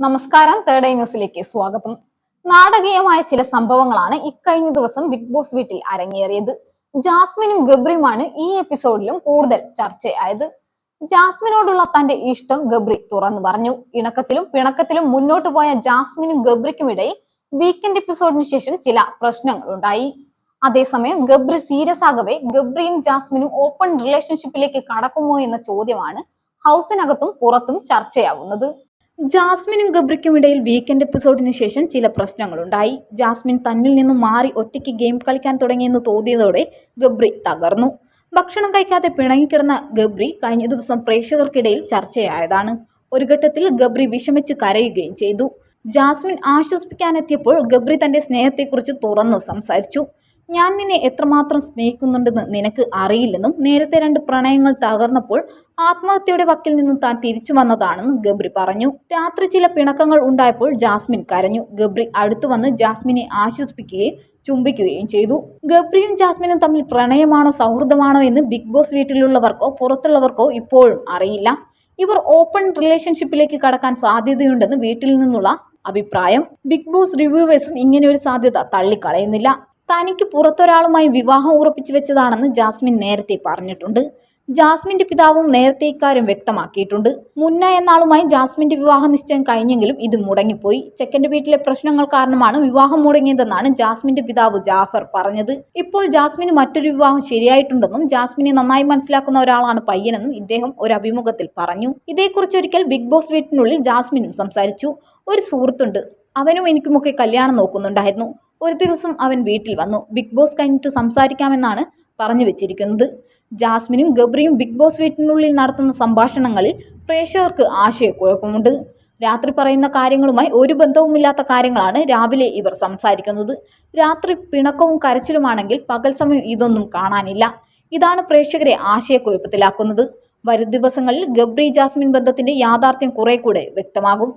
നമസ്കാരം. Third eye ന്യൂസിലേക്ക് സ്വാഗതം. നാടകീയമായ ചില സംഭവങ്ങളാണ് ഇക്കഴിഞ്ഞ ദിവസം ബിഗ് ബോസ് വീട്ടിൽ അരങ്ങേറിയത്. ജാസ്മിനും ഗബ്രിയുമാണ് ഈ എപ്പിസോഡിലും കൂടുതൽ ചർച്ചയായത്. ജാസ്മിനോടുള്ള തന്റെ ഇഷ്ടം ഗബ്രി തുറന്നു പറഞ്ഞു. ഇണക്കത്തിലും പിണക്കത്തിലും മുന്നോട്ട് പോയ ജാസ്മിനും ഗബ്രിക്കും ഇടയിൽ വീക്കെൻഡ് എപ്പിസോഡിന് ശേഷം ചില പ്രശ്നങ്ങൾ ഉണ്ടായി. അതേസമയം ഗബ്രി സീരിയസ് ആകവേ ഗബ്രിയും ജാസ്മിനും ഓപ്പൺ റിലേഷൻഷിപ്പിലേക്ക് കടക്കുമോ എന്ന ചോദ്യമാണ് ഹൗസിനകത്തും പുറത്തും ചർച്ചയാവുന്നത്. ജാസ്മിനും ഗബ്രിക്കും ഇടയിൽ വീക്കെൻഡ് എപ്പിസോഡിന് ശേഷം ചില പ്രശ്നങ്ങളുണ്ടായി. ജാസ്മിൻ തന്നിൽ നിന്നും മാറി ഒറ്റയ്ക്ക് ഗെയിം കളിക്കാൻ തുടങ്ങിയെന്ന് തോന്നിയതോടെ ഗബ്രി തകർന്നു. ഭക്ഷണം കഴിക്കാതെ പിണങ്ങിക്കിടന്ന ഗബ്രി കഴിഞ്ഞ ദിവസം പ്രേക്ഷകർക്കിടയിൽ ചർച്ചയായതാണ്. ഒരു ഘട്ടത്തിൽ ഗബ്രി വിഷമിച്ച് കരയുകയും ചെയ്തു. ജാസ്മിൻ ആശ്വസിപ്പിക്കാനെത്തിയപ്പോൾ ഗബ്രി തന്റെ സ്നേഹത്തെക്കുറിച്ച് തുറന്ന് സംസാരിച്ചു. ഞാൻ നിന്നെ എത്രമാത്രം സ്നേഹിക്കുന്നുണ്ടെന്ന് നിനക്ക് അറിയില്ലെന്നും നേരത്തെ രണ്ട് പ്രണയങ്ങൾ തകർന്നപ്പോൾ ആത്മഹത്യയുടെ വക്കിൽ നിന്നും താൻ തിരിച്ചു വന്നതാണെന്നും ഗബ്രി പറഞ്ഞു. രാത്രി ചില പിണക്കങ്ങൾ ഉണ്ടായപ്പോൾ ജാസ്മിൻ കരഞ്ഞു. ഗബ്രി അടുത്തു വന്ന് ജാസ്മിനെ ആശ്വസിപ്പിക്കുകയും ചുംബിക്കുകയും ചെയ്തു. ഗബ്രിയും ജാസ്മിനും തമ്മിൽ പ്രണയമാണോ സൗഹൃദമാണോ എന്ന് ബിഗ് ബോസ് വീട്ടിലുള്ളവർക്കോ പുറത്തുള്ളവർക്കോ ഇപ്പോഴും അറിയില്ല. ഇവർ ഓപ്പൺ റിലേഷൻഷിപ്പിലേക്ക് കടക്കാൻ സാധ്യതയുണ്ടെന്ന് വീട്ടിൽ നിന്നുള്ള അഭിപ്രായം. ബിഗ് ബോസ് റിവ്യൂവേഴ്സും ഇങ്ങനെ ഒരു സാധ്യത തള്ളിക്കളയുന്നില്ല. തനിക്ക് പുറത്തൊരാളുമായി വിവാഹം ഉറപ്പിച്ചു വെച്ചതാണെന്ന് ജാസ്മിൻ നേരത്തെ പറഞ്ഞിട്ടുണ്ട്. ജാസ്മിന്റെ പിതാവും നേരത്തെ ഇക്കാര്യം വ്യക്തമാക്കിയിട്ടുണ്ട്. മുന്ന എന്നാളുമായി ജാസ്മിന്റെ വിവാഹ നിശ്ചയം കഴിഞ്ഞെങ്കിലും ഇത് മുടങ്ങിപ്പോയി. ചെക്കന്റെ വീട്ടിലെ പ്രശ്നങ്ങൾ കാരണമാണ് വിവാഹം മുടങ്ങിയതെന്നാണ് ജാസ്മിന്റെ പിതാവ് ജാഫർ പറഞ്ഞത്. ഇപ്പോൾ ജാസ്മിന് മറ്റൊരു വിവാഹം ശരിയായിട്ടുണ്ടെന്നും ജാസ്മിനെ നന്നായി മനസ്സിലാക്കുന്ന ഒരാളാണ് പയ്യനെന്നും ഇദ്ദേഹം ഒരു അഭിമുഖത്തിൽ പറഞ്ഞു. ഇതേക്കുറിച്ച് ഒരിക്കൽ ബിഗ് ബോസ് വീട്ടിനുള്ളിൽ ജാസ്മിനും സംസാരിച്ചു. ഒരു സുഹൃത്തുണ്ട്. അവനും എനിക്കുമൊക്കെ കല്യാണം നോക്കുന്നുണ്ടായിരുന്നു. ഒരു ദിവസം അവൻ വീട്ടിൽ വന്നു. ബിഗ് ബോസ് കഴിഞ്ഞിട്ട് സംസാരിക്കാമെന്നാണ് പറഞ്ഞു വെച്ചിരിക്കുന്നത്. ജാസ്മിനും ഗബ്രിയും ബിഗ് ബോസ് വീട്ടിനുള്ളിൽ നടത്തുന്ന സംഭാഷണങ്ങളിൽ പ്രേക്ഷകർക്ക് ആശയക്കുഴപ്പമുണ്ട്. രാത്രി പറയുന്ന കാര്യങ്ങളുമായി ഒരു ബന്ധവുമില്ലാത്ത കാര്യങ്ങളാണ് രാവിലെ ഇവർ സംസാരിക്കുന്നത്. രാത്രി പിണക്കവും കരച്ചിലുമാണെങ്കിൽ പകൽ സമയം ഇതൊന്നും കാണാനില്ല. ഇതാണ് പ്രേക്ഷകരെ ആശയക്കുഴപ്പത്തിലാക്കുന്നത്. വരും ദിവസങ്ങളിൽ ഗബ്രി ജാസ്മിൻ ബന്ധത്തിന്റെ യാഥാർത്ഥ്യം കുറെ കൂടെ വ്യക്തമാകും.